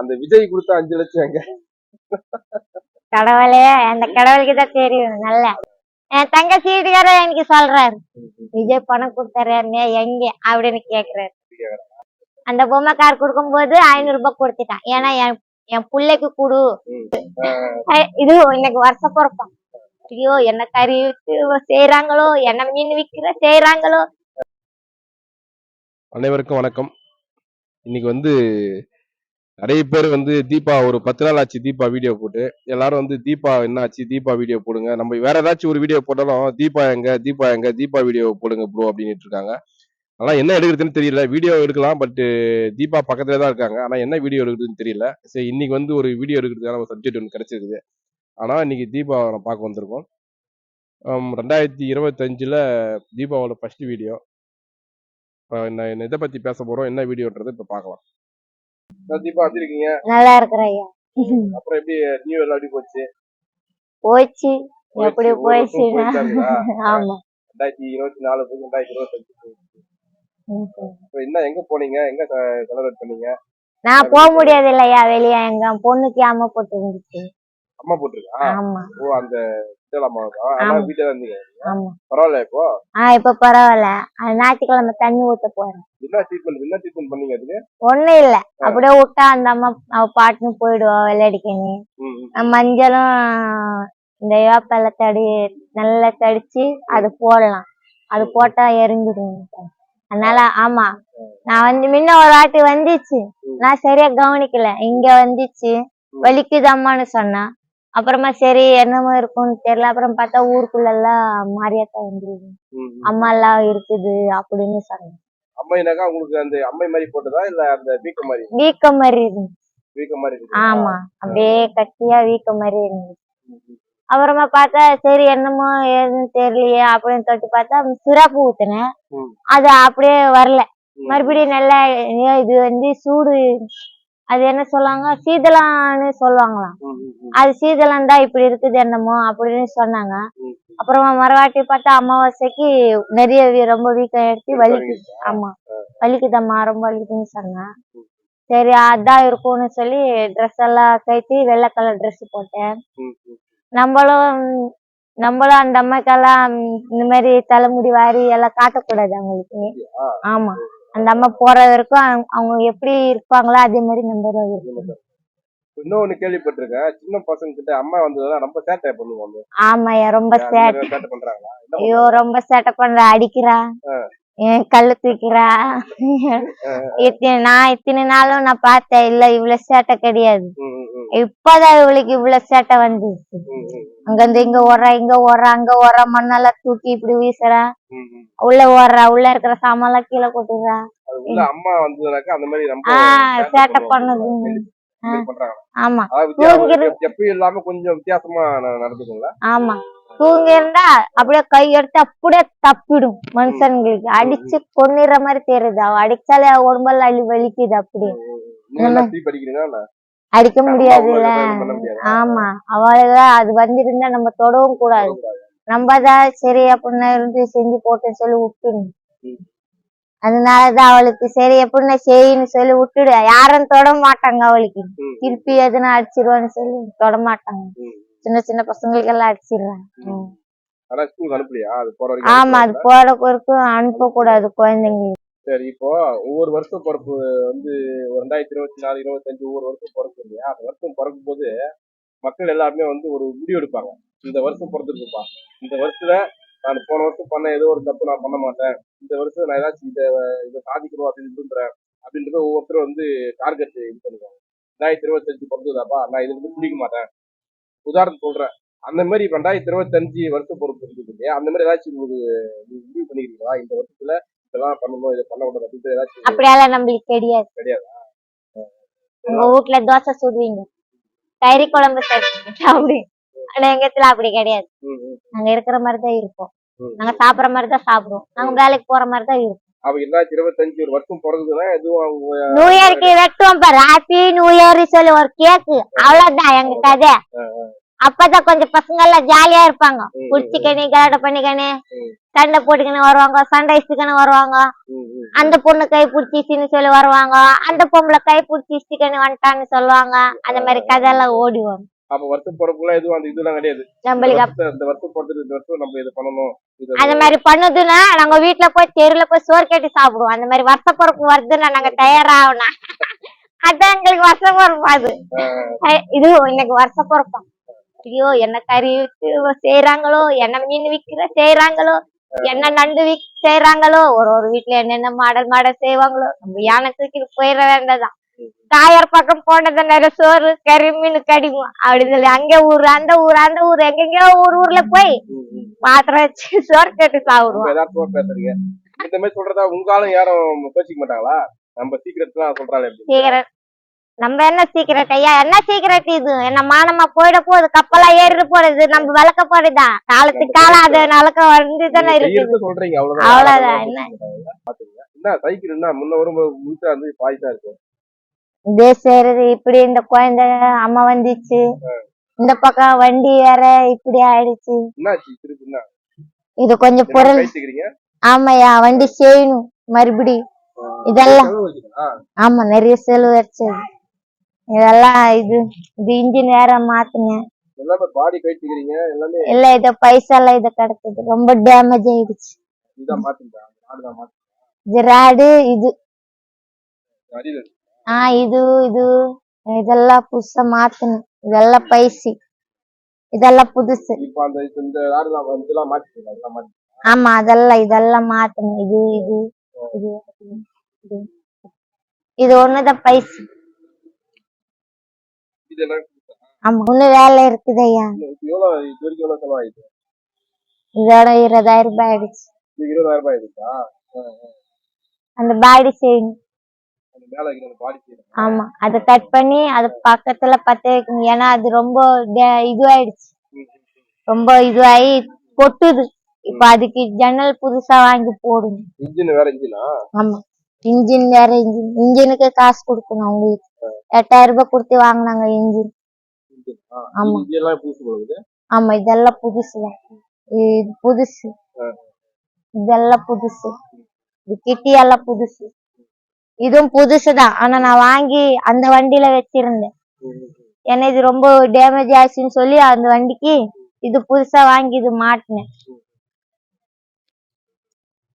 அந்த விஜய் கொடுத்த அஞ்சு லட்சம் எங்க? கடவுளே அந்த கடவுளுக்கு தான் தெரியும் நல்ல. என் தங்கச்சி வீட்டுக்காரர் எனக்கு சொல்றாரு விஜய் பணம் கொடுத்தாரு எங்க? அப்படின்னு கேக்குறாரு. அந்த பொம்மை கார் கொடுக்கும்போது ஐநூறு ரூபாய் கொடுத்துட்டான். ஏன்னா என் என் பிள்ளைக்கு கொடு. இது இன்னைக்கு வருஷ பிறப்பான் ஐயோ என்ன கறி செய்யறாங்களோ என்ன மீன் விக்கிற செய்யறாங்களோ அனைவருக்கும் வணக்கம். இன்னைக்கு வந்து நிறைய பேர் வந்து தீபா ஒரு பத்து நாள் ஆச்சு தீபா வீடியோ போட்டு. எல்லாரும் வந்து தீபா என்ன ஆச்சு தீபா வீடியோ போடுங்க. நம்ம வேற ஏதாச்சும் ஒரு வீடியோ போட்டாலும் தீபா எங்க? தீபா எங்க? தீபா வீடியோ போடுங்க ப்ரோ அப்படின்ட்டு இருக்காங்க. ஆனா என்ன எடுக்கிறதுன்னு தெரியல. வீடியோ எடுக்கலாம் பட் தீபா பக்கத்துல தான் இருக்காங்க. ஆனா என்ன வீடியோ எடுக்கிறதுன்னு தெரியல. சரி இன்னைக்கு வந்து ஒரு வீடியோ எடுக்கிறதுக்கான ஒரு சப்ஜெக்ட் ஒன்று கிடைச்சிருக்குது. ஆனா இன்னைக்கு தீபாவை நான் பார்க்க வந்திருக்கோம். ரெண்டாயிரத்தி இருபத்தஞ்சுல தீபாவோட ஃபர்ஸ்ட் வீடியோ நான் என்ன இதை பத்தி பேச போறோம். என்ன வீடியோன்றது இப்ப பார்க்கலாம். தீபா எப்படி இருக்கீங்க நல்லா இருக்கிற ஐயா. அப்புறம் எப்படி நியூ இயர் எப்படி போச்சு? போச்சு. எப்படி இருக்குதா? ஆமா. ரெண்டாயிரத்தி இருபத்தி நாலு போய் ரெண்டாயிரத்தி இருபத்தஞ்சு என்ன எங்க போனீங்க? எங்க செலிப்ரேட் பண்ணீங்க? நான் போக முடியாது இல்லையா வெளியே. எங்க பொண்ணுக்கு அம்மா போட்டு இருந்துச்சு. அம்மா போட்டிருக்கா? ஆமா. ஓ அந்த பரவாயில்ல இப்போ? பரவாயில்ல. ஞாயிற்றுக்கிழமை தண்ணி ஊத்த போறேன். என்ன ட்ரீட்மெண்ட் என்ன ட்ரீட்மெண்ட் பண்ணீங்க அதுக்கு? ஒண்ணும் இல்ல. அப்படியே விட்டா அந்த அம்மா அவ பாட்டுன்னு போயிடுவா ம். மஞ்சளும் இந்த வேப்பில தடி நல்லா தடிச்சு அது போடலாம். அது போட்டா எரிஞ்சிடும். அதனால ஆமா. நான் வந்து முன்ன ஒரு வாட்டி வந்துச்சு. நான் சரியா கவனிக்கல. இங்க வந்துச்சு. வலிக்குதம்மான்னு சொன்னா. அப்புறமா சரி என்னமோ இருக்கும்னு தெரியல. அப்புறம் பார்த்தா ஊருக்குள்ள எல்லாம் மாரியாத்தா வந்துருது. அம்மா எல்லாம் இருக்குது அப்படின்னு சொன்னேன் அம்மைனாக்கா உங்களுக்கு அந்த அம்மை மாதிரி போட்டதா இல்ல அந்த வீக்க மாதிரி? வீக்கம் மாதிரி இருந்துச்சு வீக்க மாதிரி இருக்கு ஆமா. அப்படியே கட்டியா வீக்கம் மாதிரி இருந்துச்சு அப்புறமா பார்த்தா சரி என்னமோ ஏதுன்னு தெரியலையே அப்படின்னு தொட்டு பார்த்தா சிறப்பு ஊத்துனேன். அது அப்படியே வரல. மறுபடியும் நல்லா இது வந்து சூடு அது என்ன சொல்லுவாங்க சீதளான்னு சொல்லுவாங்களாம். அது சீதளம் தான் இப்படி இருக்குது என்னமோ அப்படின்னு சொன்னாங்க. அப்புறமா மறுவாட்டி பார்த்தா அமாவாசைக்கு நிறைய ரொம்ப வீக்கம் எடுத்து வலிக்குது ஆமா. வலிக்குதம்மா ரொம்ப வலிக்குதுன்னு சொன்னேன் சரி அதான் இருக்கும்னு சொல்லி ட்ரெஸ் எல்லாம் கட்டி வெள்ளை கலர் ட்ரெஸ் போட்டேன். நம்மளும் நம்மளும் அந்த அம்மாக்கெல்லாம் இந்த மாதிரி தலைமுடி வாரி எல்லாம் காட்டக்கூடாது அவங்களுக்கு. ஆமா. அந்த அம்மா போற வரைக்கும் அவங்க- எப்படி இருப்பாங்களோ அதே மாதிரி நம்ம தான் இருக்கணும். இன்னொன்னு கேள்விப்பட்டிருக்கேன். சின்ன பசங்க கிட்ட அம்மா வந்ததுதான் ரொம்ப சேட்டை பண்ணுவாங்க. ஆமாய்யா ரொம்ப சேட்டை. சேட்டை பண்றாங்களா? ஐயோ ரொம்ப சேட்டை பண்ற அடிக்கிறா. கல்லு தூக்கிறா? இத்தனை நான் இத்தனை நாளும் நான் பார்த்தேன். இல்ல இவ்வளவு சேட்டை கிடையாது. இப்பதான் இவளுக்கு இவ்வளவு சேட்டை வந்துச்சு? அங்க இருந்து இங்க ஓடுறா இங்க ஓடுறா அங்க ஓடுறா மண்ணெல்லாம் தூக்கி இப்படி வீசுறா. உள்ள ஓடுறா உள்ள இருக்கிற சாமான்லாம் கீழே கொட்டுறா. அம்மா வந்ததுனாக்கா அந்த மாதிரி ஆஹ் சேட்டை. பண்ணுது. ஆமா. எப்பயும் இல்லாம கொஞ்சம் வித்தியாசமா ந- நடந்துக்குங்களா ஆமா. தூங்கி இருந்தா அப்படியே கை எடுத்து அப்படியே தப்பிடும் மனுஷங்களுக்கு அடிச்சு கொன்னிடுற மாதிரி தெரியுது. அவ அடிச்சாலே உடம்பெல்லாம் அழி வலிக்குது அப்படியே. அடிக்க முடியாதுல்ல ஆமா. அவளுக்கு அது வந்திருந்தா நம்ம தொடவும் கூடாது. நம்ம தான் சரி அப்படின்னு இருந்து செஞ்சு போட்டுன்னு சொல்லி விட்டுடணும். ம். அதனாலதான் அவளுக்கு சரி எப்படின்னா செய்யின்னு சொல்லி விட்டுடு. யாரும் தொட மாட்டாங்க அவளுக்கு. திருப்பி எதுனா அடிச்சிருவான்னு சொல்லி தொட மாட்டாங்க. சின்ன சின்ன பசங்களுக்கு எல்லாம் அடிச்சிடுறாங்க ம். ஆனா ஸ்கூலுக்கு அனுப்பலையா? அது போற வரைக்கும் ஆமா அனுப்ப கூடாது குழந்தைங்களுக்கு. சரி இப்போ ஒவ்வொரு வருஷம் பிறப்பு வந்து ஒரு ரெண்டாயிரத்தி இருபத்தி நாலு இருபத்தஞ்சு ஒவ்வொரு வருஷம் பிறக்கும் இல்லையா? அந்த வருஷம் பிறக்கும் போது மக்கள் எல்லாருமே வந்து ஒரு முடிவு எடுப்பாங்க. இந்த வருஷம் பிறந்திருக்குப்பா. இந்த வருஷத்துல நான் போன வருஷம் பண்ண ஏதோ ஒரு தப்பு நான் பண்ண மாட்டேன். இந்த வருஷம் நான் ஏதாச்சும் இதை இதை சாதிக்கணும் அப்படின்னு விரும்புறேன். அப்படின்றத ஒவ்வொருத்தரும் வந்து டார்கெட் இது பண்ணுவாங்க. ரெண்டாயிரத்தி இருபத்தஞ்சு பிறந்ததாப்பா நான் இதை வந்து பிடிக்க மாட்டேன். உதாரணம் சொல்றேன். அந்த மாதிரி இப்போ ரெண்டாயிரத்தி இருபத்தஞ்சு வருஷம் பொறுப்பு இருக்குது இல்லையா? அந்த மாதிரி ஏதாச்சும் உங்களுக்கு முடிவு பண்ணிக்கிறீங்களா? இந்த வருஷத்துல இதெல்லாம் பண்ணணும் இதை பண்ணக்கூடாது அப்படின்னு ஏதாச்சும் அப்படியெல்லாம் நம்மளுக்கு தெரியாது. கிடையாது உங்க வீட்டுல தோசை சுடுவீங்க. கறி குழம்பு சாப்பிடுவீங்க அப்படி ஆனா எங்க இடத்துல அப்படி கிடையாது. நாங்க இருக்கிற மாதிரி தான் இருப்போம். நாங்க சாப்பிடுற மாதிரி தான் சாப்பிடுவோம். நாங்க வேலைக்கு போற மாதிரி தான் இருப்போம். அப்ப ரெண்டாயிரத்தி இருபத்தஞ்சு ஒரு வருஷம் பிறகுதுன்னா எதுவும் அவங்க நியூ இயர்க்கு வெட்டுவோம் பாரு. ஹாப்பி நியூ இயர் சொல்லி ஒரு கேக்கு அவ்வளவுதான். எங்க கதை. அப்பதான் கொஞ்சம் பசங்க எல்லாம் ஜாலியா இருப்பாங்க குடிச்சுக்கணி கலாட்டம் பண்ணிக்கணி. சண்டை போட்டுக்கணும் வருவாங்க சண்டை இசுக்கணும் வருவாங்க. அந்த பொண்ணு கை பிடிச்சிச்சின்னு சொல்லி வருவாங்க. அந்த பொம்பளை கை பிடிச்சிச்சிக்கன்னு வந்துட்டான்னு சொல்லுவாங்க. அந்த மாதிரி கதையெல்லாம் ஓடி வரும். அப்ப வருஷம் போறதுக்குள்ள எதுவும் அந்த இதெல்லாம் கிடையாது. நம்மளுக்கு இந்த வருஷம் போறது இந்த வருஷம் நம்ம இது பண்ணணும். அந்த மாதிரி பண்ணுதுன்னா நாங்க வீட்டுல போய் தெருல போய் சோறு கட்டி சாப்பிடுவோம். அந்த மாதிரி வருஷ பிறப்பு வருதுன்னா நாங்க தயாராகணும். அதான் எங்களுக்கு வருஷ பிறப்பு அது ஐ- இது இன்னைக்கு வருஷ பிறப்பா. ஐயோ என்ன கறி வித்து செய்யறாங்களோ என்ன மீன் விக்கிற செய்யறாங்களோ என்ன நண்டு விக் செய்யறாங்களோ ஒரு ஒரு வீட்டுல என்னென்ன மாடல் மாடல் செய்வாங்களோ நம்ம யானை தூக்கிட்டு போயிட வேண்டதான் தாயார் பக்கம் போனது நிறைய சோறு கறி மீன் கடிக்கும் அப்படி சொல்லி அங்க ஊர் அந்த ஊர் அந்த ஊர் எங்கெங்கயோ ஊர் ஊர்ல போய். பாத்திரம் வச்சு சோறு கட்டி சாப்பிடுவோம். பேசுறீங்க. இந்த மாதிரி சொல்றதா உங்க ஆளும் யாரும் பேசிக்க மாட்டாங்களா? நம்ம சொல்றாள் எப்படி சீக்கிரம் நம்ம என்ன சீக்கிரட் ஐயா? என்ன சீக்கிரட் இது? என்ன மானமா போயிட போகுது? கப்பலா ஏறிட்டு போறது? நம்ம விளக்க போறதா? காலத்துக்கு காலம் அது நலக்க வந்து தானே செய்யறது சொல்றீங்க அவ்வளவுதான். அவ்வளவுதான், என்ன? என்ன சைக்கிள் என்ன முன்ன வரும்போது முழுசா பாதி தான் இருக்கும்? செய்யறது இப்படி இந்த குழந்தை அம்மா வந்துச்சு. இந்த பக்கம் வண்டி வேற இப்படி ஆயிடுச்சு. இது கொஞ்சம் பொருள். ஆமாய்யா வண்டி செய்யணும் மறுபடி. இதெல்லாம். ஆமா நிறைய செலவு வச்சது. இதெல்லாம் இது இது இன்ஜின் வேற மாத்துனேன் எல்லாமே பாடி கழிச்சுக்கிறீங்க எல்லாமே இல்ல இத பைசா எல்லாம் இது கிடைச்சது ரொம்ப டேமேஜ் ஆயிடுச்சு. இதான் மாத்திட்டா? நாடுதான் மாத்தி இது ராடு இது ஆ இது இது இதெல்லாம் புதுசா மாத்தணும் இதெல்லாம் பைசி. இதெல்லாம் புதுசு. இப்ப அந்த இப்ப இந்த நாடுதான் இதெல்லாம் மாத்திட்டீங்க அதெல்லாம் மாத்தி ஆமா அதெல்லாம் இதெல்லாம் மாத்தணும் இது இது இது இது. இது ஒண்ணுதான் பைசி. ஆமா இன்னும் வேலை இருக்குது ஐயா. இப்ப எவ்வளவு இது வரைக்கும் எவ்வளவு செலவாயிடுச்சு இதோட இருபதாயிரம் ரூபாய் ஆயிடுச்சு. இது இருபதாயிரம் ரூபாய் ஆயிடுச்சா? அந்த பாடி செய்யணும் அந்த மேல இருக்கிற அந்த பாடி செய்யணும் ஆமா அதை கட் பண்ணி அது பக்கத்துல பத்த வைக்கணும். ஏன்னா அது ரொம்ப இதுவாயிடுச்சு. ரொம்ப இதுவாகி கொட்டுது. இப்ப அதுக்கு ஜன்னல் புதுசா வாங்கி போடணும் இன்ஜின் வேற இன்ஜினா? ஆமா. இன்ஜின் வேற இன்ஜின் இன்ஜினுக்கு காசு கொடுக்கணும் அவங்களுக்கு. எட்டாயிரம் ரூபாய் கொடுத்து வாங்கினாங்க இன்ஜின். ஆமா. ஆமா இதெல்லாம் புதுசுதான் இது புதுசு. இதெல்லாம் புதுசு. இது கிட்டி எல்லாம் புதுசு. இதுவும் புதுசுதான் ஆனா நான் வாங்கி அந்த வண்டியில வச்சிருந்தேன். ஏன்னா இது ரொம்ப டேமேஜ் ஆச்சுன்னு சொல்லி அந்த வண்டிக்கு இது புதுசா வாங்கி இது மாட்டினேன்.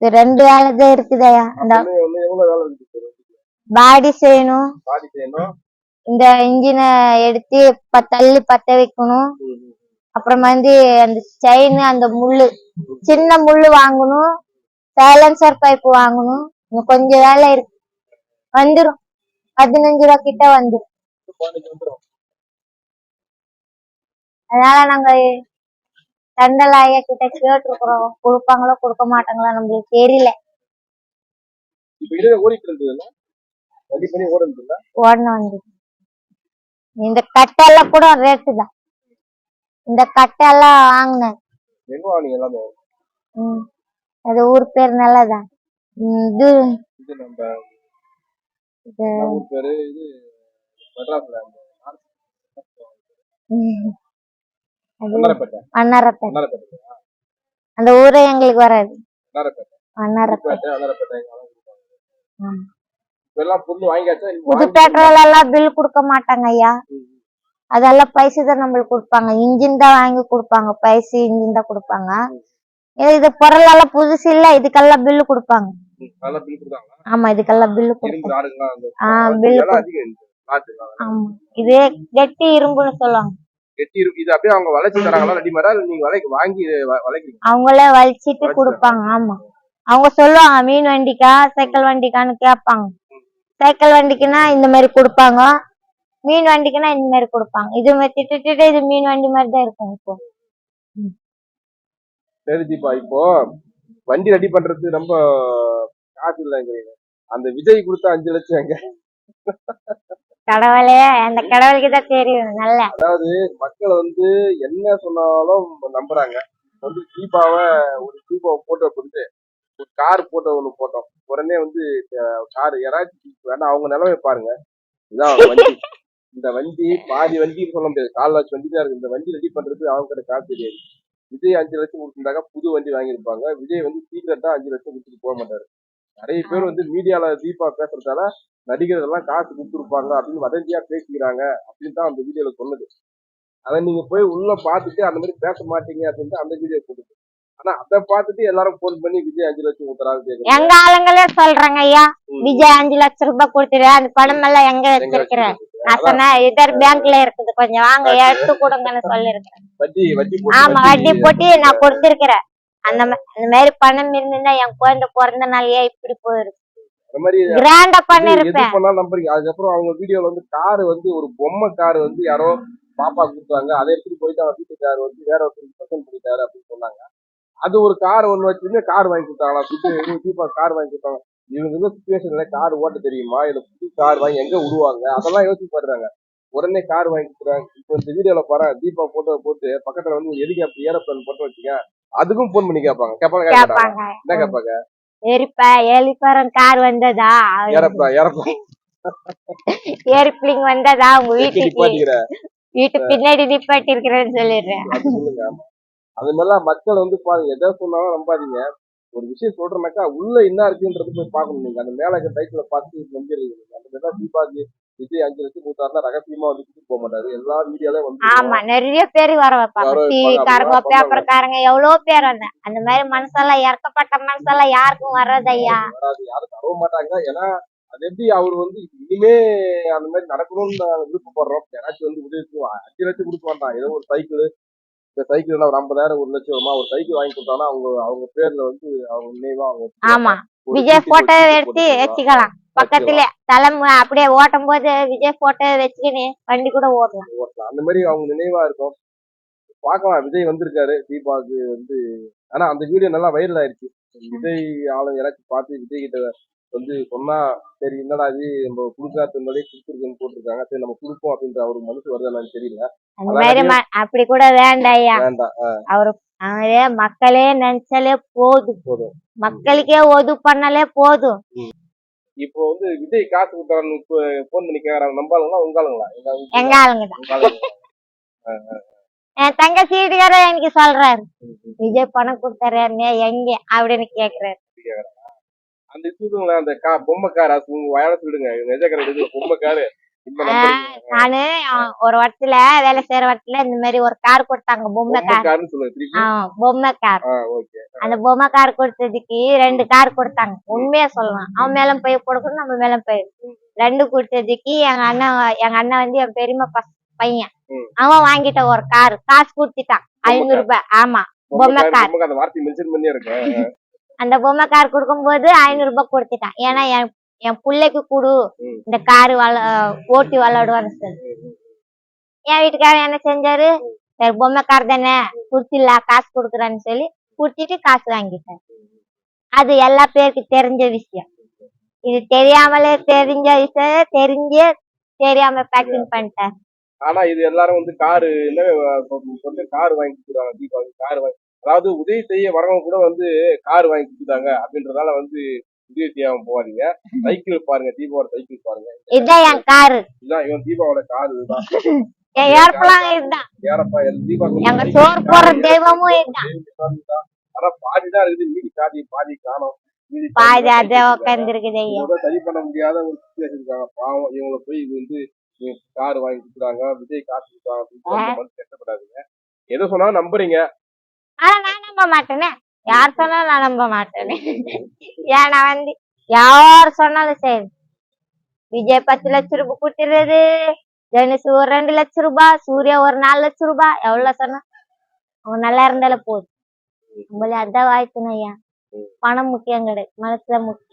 இது ரெண்டு வேலை தான் இருக்குதையா அந்த எவ்வளவு வேலை இருக்கு பாடி செய்யணும். பாடி செய்யணும். இந்த இன்ஜினை எடுத்து தள்ளி பத்த வைக்கணும். அப்புறமா வந்து அந்த செயின் அந்த முள்ளு சின்ன முள்ளு வாங்கணும். சைலன்சர் பைப் வாங்கணும். இன்னும் கொஞ்சம் வேலை இருக்கு. வந்துரும். பதினஞ்சு ரூபா கிட்ட வந்துரும். அதனால நாங்க தண்டல் ஐயா கிட்ட கேட்டிருக்கிறோம். கொடுப்பாங்களோ கொடுக்க மாட்டாங்களோ நம்மளுக்கு தெரியல. இப்ப இடையில ஓடிட்டு இருந்ததுல ரெடி பண்ணி ஓடுறதுல? ஓடன வந்து இந்த கட்டெல்லாம் கூட ரேட்டு தான். இந்த கட்டெல்லாம் வாங்கினேன். எங்க வாங்க எல்லாமே? ம். அது ஊர் பேர் நல்லதான். இது இது நம்ம இது, நம்ம ஊர் பேரு? இது மெட்ராஸ்ல அந்த மன்னாரப்பேட்டை மன்னாரப்பேட்டை ஊரே எங்களுக்கு வராது. மன்னாரப்பேட்டை மன்னாரப்பேட்டை எல்லாம் பொருள் வாங்கியாச்சா? புது பெட்ரோல் எல்லாம் பில் கொடுக்க மாட்டாங்க ஐயா. அதெல்லாம் பைசா தான் நம்மளுக்கு கொடுப்பாங்க. இன்ஜின் தான் வாங்கி கொடுப்பாங்க. பைசா இன்ஜின் தான் கொடுப்பாங்க. இது பொருள் எல்லாம் புதுசு இல்ல. இதுக்கெல்லாம் பில்லு கொடுப்பாங்க. ஆமா இதுக்கெல்லாம் பில்லு கொடுப்பாங்க. ராடுங்களாம் அந்த ஆ, அது bill எல்லாம் அதிகம் இந்த நாட்டுல. ஆமா. இது கெட்டி இரும்புன்னு சொல்லுவாங்க. கெட்டி இருக்கு இது அப்படியே அவங்க வளைச்சு தராங்களா? ரெடிமேடா இல்ல நீங்க வளைக்கு வாங்கி வ- வளைக்கிறீங்க அவங்களே வலிச்சிட்டு வலிச்சு கொடுப்பாங்க. ஆமா. அவங்க சொல்லுவாங்க மீன் வண்டிக்கா சைக்கிள் வண்டிக்கான்னு கேட்பாங்க. சைக்கிள் வண்டிக்குன்னா இந்த மாதிரி கொடுப்பாங்க. மீன் வண்டிக்குன்னா இந்த மாதிரி கொடுப்பாங்க. இது திட்டு இது மீன் வண்டி மாதிரி தான் இருக்கும் இப்போ. சரி தீபா இப்போ வண்டி ரெடி பண்றது ரொம்ப காசு இல்லைங்கிறீங்க அந்த விஜய் கொடுத்த அஞ்சு லட்சம் எங்க கடவுளே அந்த கடவுளுக்கு தான் தெரியும் நல்ல. அதாவது மக்கள் வந்து என்ன சொன்னாலும் நம்புறாங்க. வந்து தீபாவை ஒரு தீபாவை போட்டோ கொடுத்து ஒரு கார் போட்டோ ஒண்ணு போட்டோம். உடனே வந்து கார் யாராச்சும் வேணா அவங்க நிலைமை பாருங்க. இதான் வண்டி. இந்த வண்டி பாதி வண்டி சொல்ல முடியாது. கால் லட்சம் வண்டி தான் இருக்கு. இந்த வண்டி ரெடி பண்றது அவங்க கிட்ட காசு தெரியாது விஜய் அஞ்சு லட்சம் கொடுத்துருந்தாங்க புது வண்டி வாங்கியிருப்பாங்க. விஜய் வந்து சீக்கிரம் தான் அஞ்சு லட்சம் கொடுத்துட்டு போக மாட்டாரு. நிறைய பேர் வந்து மீடியால தீபா பேசுறதால நடிகர்கள் எல்லாம் காசு கொடுத்துருப்பாங்க அப்படின்னு வதந்தியா பேசிக்கிறாங்க அப்படின்னு தான் அந்த வீடியோல சொன்னது. அதை நீங்க போய் உள்ள பார்த்துட்டு அந்த மாதிரி பேச மாட்டீங்க அப்படின்ட்டு அந்த வீடியோ கொடுத்து ஆனா அதை பார்த்துட்டு எல்லாரும் ஃபோன் பண்ணி விஜய் அஞ்சு லட்சம் ஊத்துறாங்க எங்க ஆளுங்களே சொல்றாங்க ஐயா. விஜய் அஞ்சு லட்சம் ரூபாய் கொடுத்துரு அந்த பணம் எல்லாம் எங்க எங்க வச்சிருக்கிற? வச்சிருக்கீங்க? நான் சொன்னேன் இதர் பேங்க்ல இருக்குது கொஞ்சம் வாங்க எடுத்து கொடுங்கன்னு சொல்லிருக்கேன் ஆமா வட்டி போட்டு நான் கொடுத்திருக்கிறேன். அந்த அந்த மாதிரி பணம் இருந்திருந்தா என் குழந்தை பிறந்த நாளையே இப்படி போயிருக்கு கிராண்டா பண்ணிருப்பேன் நம்புறீங்க அதுக்கப்புறம் அவங்க வீடியோல வந்து கார் வந்து ஒரு பொம்மை கார் வந்து யாரோ பாப்பா கொடுத்தாங்க. அதை எடுத்துட்டு போயிட்டு அவங்க வீட்டுக்கார் வந்து வேற ஒருத்தருக்கு பசங்க பண்ணிட்டாரு அப்படின்னு சொன்னாங்க. அது ஒரு கார் ஒண்ணு வச்சுருந்து கார் வாங்கி கொடுத்தாங்களா? சுத்தி தீபா கார் வாங்கி கொடுத்தாங்க இவங்க இந்த சுச்சுவேஷன்ல கார் ஓட்ட தெரியுமா? இல்ல புது கார் வாங்கி எங்க விடுவாங்க? அதெல்லாம் யோசிச்சு பாடுறாங்க உடனே கார் வாங்கி கொடுக்குறாங்க. இப்போ இந்த வீடியோல பாரு தீபா போட்டோ போட்டு பக்கத்துல வந்து ஹெலிகாப்டர் ஏரோப்ளேன் போட்டு வச்சுக்க அதுக்கும் போன் பண்ணி கேட்பாங்க. கேட்பாங்க என்ன கேட்பாங்க? எரிப்பா எலிப்பறம் கார் வந்ததா? ஏறப்பா ஏறப்பா. ஏர்பிளிங் வந்ததா? உங்க வீட்டுக்கு? வீட்டு பின்னாடி நிப்பாட்டி இருக்கிறேன்னு சொல்லிடுறேன் அது மாதிரிலாம் மக்கள் வந்து பாருங்க எதை சொன்னாலும் நம்பாதீங்க. ஒரு விஷயம் சொல்றேன்னாக்கா உள்ள என்ன இருக்குன்றது போய் பார்க்கணும். நீங்க அந்த மேல டைட்டில பார்த்து நம்பிடுறீங்க. அந்த மாதிரி தீபாவளி விஜய் அஞ்சு லட்சம் கொடுத்தாருன்னா ரகசியமா வந்து கொடுத்து போக மாட்டாரு. எல்லா மீடியாலயும் வந்து ஆமா நிறைய பேர் வர வைப்பாங்க வர டிவி வைப்பாங்க, காரங்க அப்படிலாம் பேப்பர்காரங்க எவ்வளவு பேர் வந்த. அந்த மாதிரி மனசெல்லாம் இறக்கப்பட்ட மனசெல்லாம் யாருக்கும் வர்றது ஐயா. யாரும் தரவ மாட்டாங்க. ஏன்னா அது எப்படி அவர் வந்து இனிமே அந்த மாதிரி நடக்கணும்னு நாங்க விருப்பப்படுறோம். யாராச்சும் வந்து உதவி அஞ்சு லட்சம் கொடுக்க வேண்டாம். ஏதோ ஒரு சைக்கிள் இந்த சைக்கிள் ஒரு ஐம்பதாயிரம் ஒரு லட்சம் வருமா? ஒரு சைக்கிள் வாங்கி கொடுத்தாங்கன்னா அவங்க அவங்க பேர்ல வந்து அவங்க நினைவா அவங்க ஆமா. விஜய் போட்டோ எடுத்து. வச்சுக்கலாம். பக்கத்துல தலைமு அப்படியே ஓட்டும் போது விஜய் போட்டோ வச்சுக்கின்னு வண்டி கூட ஓட்டலாம். ஓட்டலாம். அந்த மாதிரி அவங்க நினைவா இருக்கும். பார்க்கலாம். விஜய் வந்திருக்காரு. தீபாவுக்கு வந்து ஆனா அந்த வீடியோ நல்லா வைரல் ஆயிருச்சு. விஜய் ஆளுங்க யாராச்சும் பார்த்து விஜய் கிட்ட வந்து சொன்னா சரி என்னடா இது? நம்ம கொடுக்காத முன்னாடியே கொடுத்துருக்குன்னு போட்டிருக்காங்க. சரி நம்ம கொடுப்போம் அப்படின்ற அவருக்கு மனசு வருது என்னன்னு தெரியல. அப்படி கூட வேண்டாம். ஐயா வேண்டாம் அவரு அவரே மக்களே நினைச்சாலே போதும். போதும். மக்களுக்கே ஒது பண்ணாலே போதும். இப்போ வந்து விஜய் காசு கொடுத்தாருன்னு ஃபோன் பண்ணி கேக்குறாங்க. நம்பாளுங்களா உங்காளுங்களா எங்க அவங்க- எங்க ஆளுங்க உங்க. என் தங்கச்சி வீட்டுக்கார எனக்கு சொல்றாரு. விஜய் பணம் கொடுத்தாரு எங்க? அப்படின்னு கேக்குறாரு. அந்த இதுங்களா அந்த கா பொம்மை கார் அது உங்க வயல சொல்லிடுங்க. நெஜக்கரை எடுத்து பொம்மை காரு. நானு ஒரு இடத்துல வேலை செய்யற இடத்துல இந்த மாதிரி ஒரு கார் கொடுத்தாங்க பொம்மை கார். சொல்லுங்க பொம்மை கார். அந்த பொம்மை கார் கொடுத்ததுக்கு ரெண்டு கார் கொடுத்தாங்க. உண்மையா சொல்லலாம் அவன் மேல போய் கொடுக்கணும் நம்ம மேல போய் ரெண்டு கொடுத்ததுக்கு எங்க அண்ணன் எங்க அண்ணன் வந்து என் பெரியம்மா பஸ் பையன். அவன் வாங்கிட்ட ஒரு கார் காசு கொடுத்துட்டான். ஐநூறு ரூபாய். ஆமா பொம்மை பொம்மை கார். அந்த பொம்மை கார் கொடுக்கும்போது ஐநூறு ரூபாய் கொடுத்துட்டான் ஏன்னா என் என் பிள்ளைக்கு கொடு. இந்த கார் வள ஓட்டி விளாடுவான்னு சொல்லி என் வீட்டுக்காரர் என்ன செஞ்சாரு? சரி பொம்மை கார் தானே குடுத்திடல காசு கொடுக்குறேன்னு சொல்லி குடுத்துட்டு காசு வாங்கிட்டாரு. அது எல்லா பேருக்கு தெரிஞ்ச விஷயம். இது தெரியாமலே தெரிஞ்ச விஷயம் தெரிஞ்சே தெரியாம பேக்கிங் பண்ணிட்டாரு. ஆனா இது எல்லாரும் வந்து காரு என்ன கார் வாங்கி கொடுக்குறாங்க தீபாவளி கார் வாங்கி அதாவது உதவி செய்ய வரவங்க கூட வந்து கார் வாங்கி கொடுத்துட்டாங்க அப்படின்றதால வந்து உதவி செய்யாம போவாதீங்க சைக்கிள் பாருங்க தீபாவோட சைக்கிள் பாருங்க. இதுதான் என் காரு. இதுதான் இவன் தீபாவோட கார் இதுதான். ஆனா இருக்குது மீதி பாதி பாதி காணும் சரி பண்ண முடியாத ஒரு சுச்சுவேஷன் இருக்காங்க பாவம் இவங்களை போய் இது வந்து கார் வாங்கி கொடுக்குறாங்க விஜய் காசு கொடுக்குறாங்க அப்படின்னு கஷ்டப்படாதீங்க. எதை சொன்னாலும் நம்புறீங்க. ஆனா நான் நம்ப மாட்டேனே. யார் சொன்னாலும் நான் நம்ப மாட்டேனே. ஏன்னா வந்து யார் சொன்னாலும் சரி. விஜய் பத்து லட்சம் ரூபாய் கொடுத்துருது தனுஷ் ஒரு ரெண்டு லட்சம் ரூபாய் சூர்யா ஒரு நாலு லட்சம் ரூபாய். எவ்வளவு சொன்னா? அவங்க நல்லா இருந்தால போதும். நம்மள அதான் வாய்க்கணும் ஐயா. பணம் முக்கியம் கிடையாது. மனசுல முக்கியம்.